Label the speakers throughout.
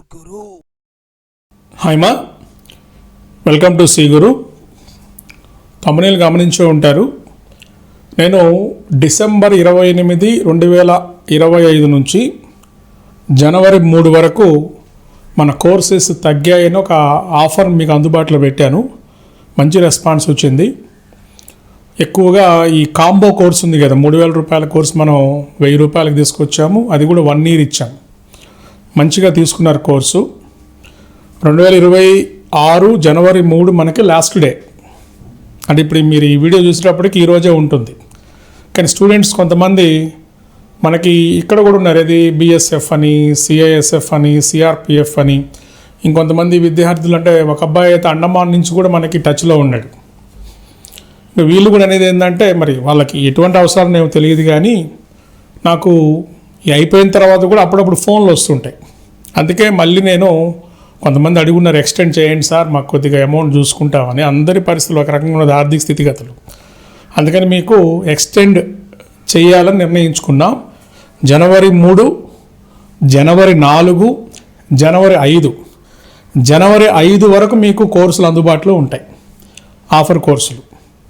Speaker 1: గురు.
Speaker 2: Hi మా. Welcome to C Guru. తమనీలు గమనించే ఉంటారు. నేను డిసెంబర్ ఇరవై ఎనిమిది రెండు వేల ఇరవై ఐదు నుంచి జనవరి మూడు వరకు మన కోర్సెస్ తగ్గాయని ఒక ఆఫర్ మీకు అందుబాటులో పెట్టాను. మంచి రెస్పాన్స్ వచ్చింది. ఎక్కువగా ఈ కాంబో కోర్స్ ఉంది కదా మూడు వేల రూపాయల కోర్స్ మనం వెయ్యి రూపాయలకు తీసుకొచ్చాము. అది కూడా వన్ ఇయర్ ఇచ్చాము మంచిగా తీసుకున్నారు కోర్సు. రెండు వేల ఇరవై ఆరు జనవరి మూడు మనకి లాస్ట్ డే అంటే ఇప్పుడు మీరు ఈ వీడియో చూసేటప్పటికి ఈరోజే ఉంటుంది. కానీ స్టూడెంట్స్ కొంతమంది మనకి ఇక్కడ కూడా ఉన్నారు. ఏది? బిఎస్ఎఫ్ అని సిఐఎస్ఎఫ్ అని సిఆర్పిఎఫ్ అని. ఇంకొంతమంది విద్యార్థులు అంటే ఒక అబ్బాయి అయితే అండమాన్ నుంచి కూడా మనకి టచ్లో ఉన్నాడు. వీళ్ళు కూడా అనేది ఏంటంటే మరి వాళ్ళకి ఎటువంటి అవసరం ఏమో తెలియదు కానీ నాకు అయిపోయిన తర్వాత కూడా అప్పుడప్పుడు ఫోన్లు వస్తుంటాయి. అందుకే మళ్ళీ నేను కొంతమంది అడుగున్నారు ఎక్స్టెండ్ చేయండి సార్ మాకు కొద్దిగా అమౌంట్ చూసుకుంటామని. అందరి పరిస్థితులు ఒక రకంగా ఉన్నది ఆర్థిక స్థితిగతులు. అందుకని మీకు ఎక్స్టెండ్ చేయాలని నిర్ణయించుకున్నాం. జనవరి మూడు జనవరి నాలుగు జనవరి ఐదు. జనవరి ఐదు వరకు మీకు కోర్సులు అందుబాటులో ఉంటాయి. ఆఫర్ కోర్సులు.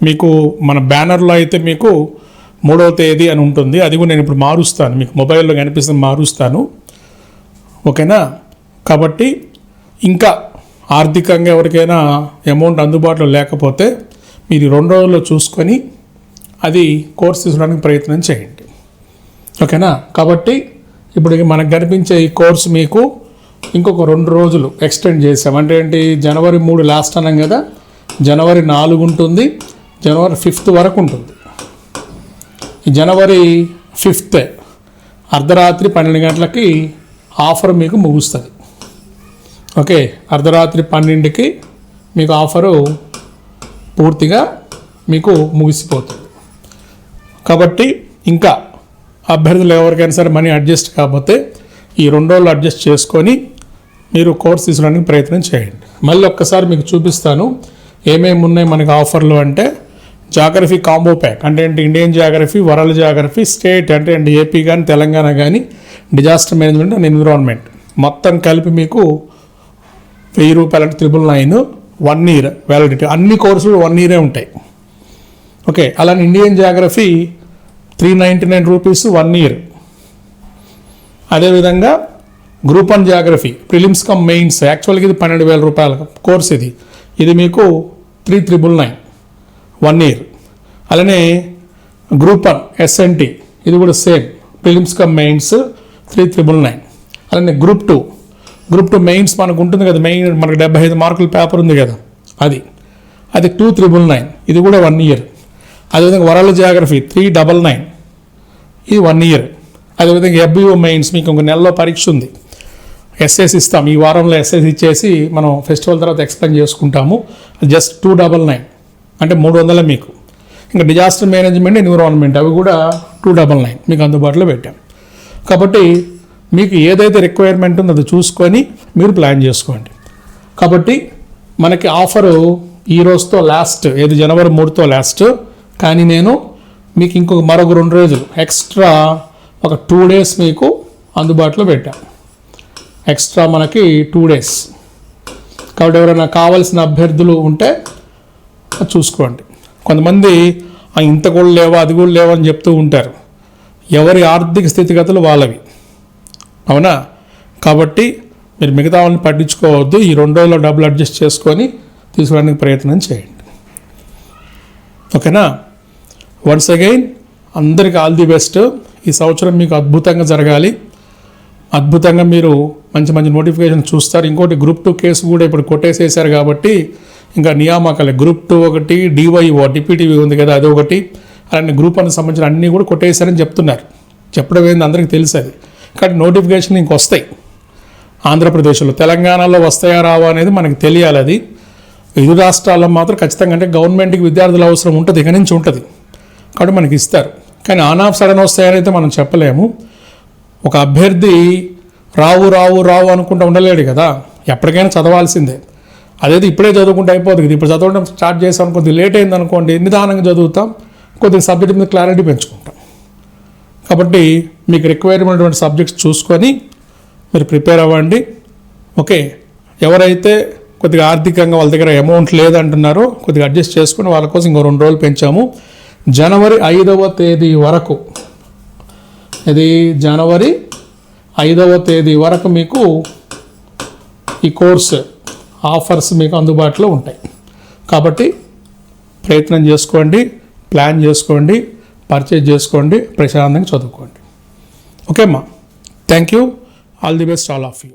Speaker 2: మీకు మన బ్యానర్లో అయితే మీకు మూడవ తేదీ అని ఉంటుంది. అది కూడా నేను ఇప్పుడు మారుస్తాను. మీకు మొబైల్లో కనిపిస్తుంది మారుస్తాను. ఓకేనా? కాబట్టి ఇంకా ఆర్థికంగా ఎవరికైనా అమౌంట్ అందుబాటులో లేకపోతే మీరు రెండు రోజుల్లో చూసుకొని అది కోర్స్ తీసుకోవడానికి ప్రయత్నం చేయండి. ఓకేనా? కాబట్టి ఇప్పుడు మనకు కనిపించే ఈ కోర్స్ మీకు ఇంకొక రెండు రోజులు ఎక్స్టెండ్ చేసాం అంటే ఏంటి? జనవరి మూడు లాస్ట్ అన్నాం కదా. జనవరి నాలుగు ఉంటుంది. జనవరి ఫిఫ్త్ వరకు ఉంటుంది. జనవరి ఫిఫ్త్ అర్ధరాత్రి పన్నెండు గంటలకి ఆఫర్ మీకు ముగుస్తుంది. ఓకే అర్ధరాత్రి పన్నెండుకి మీకు ఆఫరు పూర్తిగా మీకు ముగిసిపోతుంది. కాబట్టి ఇంకా అభ్యర్థులు ఎవరికైనా సరే మనీ అడ్జస్ట్ కాకపోతే ఈ రెండు రోజులు అడ్జస్ట్ చేసుకొని మీరు కోర్స్ తీసుకోవడానికి ప్రయత్నం చేయండి. మళ్ళీ ఒక్కసారి మీకు చూపిస్తాను ఏమేమి ఉన్నాయి మనకి ఆఫర్లు అంటే జాగ్రఫీ కాంబో ప్యాక్. అంటే ఏంటి? Indian geography world geography state అంటే ఏంటి? ఏపీ కానీ తెలంగాణ కానీ డిజాస్టర్ మేనేజ్మెంట్ అండ్ ఎన్విరాన్మెంట్. మొత్తం కలిపి మీకు వెయ్యి రూపాయల triple nine one year validity. అన్ని కోర్సులు వన్ ఇయరే ఉంటాయి. ఓకే? అలానే Indian geography three ninety nine rupees one year. అదేవిధంగా group one geography prelims cum mains. యాక్చువల్గా ఇది పన్నెండు వేల రూపాయల కోర్స్ ఇది. ఇది మీకు three triple nine. One year. అలానే గ్రూప్ వన్ ఎస్ఎన్టీ ఇది కూడా same. Prelims cum mains three triple nine. అలానే group two. Group two mains మనకు ఉంటుంది కదా మెయిన్ మనకు డెబ్బై ఐదు మార్కుల పేపర్ ఉంది కదా అది. అది టూ త్రిబుల్ నైన్. ఇది కూడా వన్ ఇయర్. అదేవిధంగా world geography three double nine. ఇది వన్ ఇయర్. అదేవిధంగా ఎఫ్బిఓ మెయిన్స్ మీకు ఇంకొక నెలలో పరీక్ష ఉంది. ఎస్ఎస్ ఇస్తాం. ఈ వారంలో ఎస్ఎస్ ఇచ్చేసి మనం ఫెస్టివల్ తర్వాత ఎక్స్ప్లెయిన్ చేసుకుంటాము. Just two double nine. అంటే మూడు వందల మీకు. ఇంకా డిజాస్టర్ మేనేజ్మెంట్ ఎన్విరాన్మెంట్ అవి కూడా టూ డబల్ నైన్ మీకు అందుబాటులో పెట్టాం. కాబట్టి మీకు ఏదైతే రిక్వైర్మెంట్ ఉందో అది చూసుకొని మీరు ప్లాన్ చేసుకోండి. కాబట్టి మనకి ఆఫరు ఈ రోజుతో లాస్ట్ ఏది జనవరి మూడుతో లాస్ట్ కానీ నేను మీకు ఇంకొక మరొక రెండు రోజులు ఎక్స్ట్రా ఒక టూ డేస్ మీకు అందుబాటులో పెట్టాను ఎక్స్ట్రా మనకి టూ డేస్ కాబట్టి ఎవరైనా కావాల్సిన అభ్యర్థులు ఉంటే చూసుకోండి. కొంతమంది "ఆ, ఇంత కూడా లేవా అది కూడా లేవా అని చెప్తూ ఉంటారు. ఎవరి ఆర్థిక స్థితిగతులు వాళ్ళవి. అవునా? కాబట్టి మీరు మిగతా వాళ్ళని పట్టించుకోవద్దు. ఈ రెండు రోజుల్లో డబ్బులు అడ్జస్ట్ చేసుకొని తీసుకోవడానికి ప్రయత్నం చేయండి. ఓకేనా? వన్స్ అగైన్ అందరికి ఆల్ ది బెస్ట్. ఈ సంవత్సరం మీకు అద్భుతంగా జరగాలి. అద్భుతంగా మీరు మంచి మంచి నోటిఫికేషన్ చూస్తారు. ఇంకోటి గ్రూప్ టూ కేసు కూడా ఇప్పుడు కొట్టేసేసారు కాబట్టి ఇంకా నియామకాలు గ్రూప్ టూ ఒకటి డివైఓ డిప్యూటీవీ ఉంది కదా అది ఒకటి. అలానే గ్రూప్ అని సంబంధించిన అన్నీ కూడా కొట్టేశారని చెప్తున్నారు. చెప్పడం ఏంది అందరికీ తెలుసు అది. కానీ నోటిఫికేషన్ ఇంక వస్తాయి ఆంధ్రప్రదేశ్లో తెలంగాణలో వస్తాయా రావా అనేది మనకి తెలియాలి అది. ఇరు రాష్ట్రాల్లో మాత్రం ఖచ్చితంగా అంటే గవర్నమెంట్కి విద్యార్థుల అవసరం ఉంటుంది ఇక నుంచి ఉంటుంది. కాబట్టి మనకి ఇస్తారు. కానీ ఆన్ ఆఫ్ సడన్ వస్తాయని అయితే మనం చెప్పలేము. ఒక అభ్యర్థి రావు రావు రావు అనుకుంటూ ఉండలేడు కదా. ఎప్పటికైనా చదవాల్సిందే. అదేది ఇప్పుడే చదువుకుంటే అయిపోతుంది కదా. ఇప్పుడు చదవడం స్టార్ట్ చేసాం కొద్దిగా లేట్ అయింది అనుకోండి నిదానంగా చదువుతాం కొద్దిగా సబ్జెక్ట్ మీద క్లారిటీ పెంచుకుంటాం. కాబట్టి మీకు రిక్వైర్మెంట్ సబ్జెక్ట్స్ చూసుకొని మీరు ప్రిపేర్ అవ్వండి. ఓకే ఎవరైతే కొద్దిగా ఆర్థికంగా వాళ్ళ దగ్గర అమౌంట్ లేదంటున్నారో కొద్దిగా అడ్జస్ట్ చేసుకుని వాళ్ళ కోసం ఇంకో రెండు రోజులు పెంచాము. జనవరి ఐదవ తేదీ వరకు ఇది జనవరి ఐదవ తేదీ వరకు మీకు ఈ కోర్స్ ఆఫర్స్ మీకు అందుబాటులో ఉంటాయి. కాబట్టి ప్రయత్నం చేసుకోండి ప్లాన్ చేసుకోండి పర్చేజ్ చేసుకోండి ప్రశాంతంగా చదువుకోండి. ఓకే అమ్మా thank you all the best all of you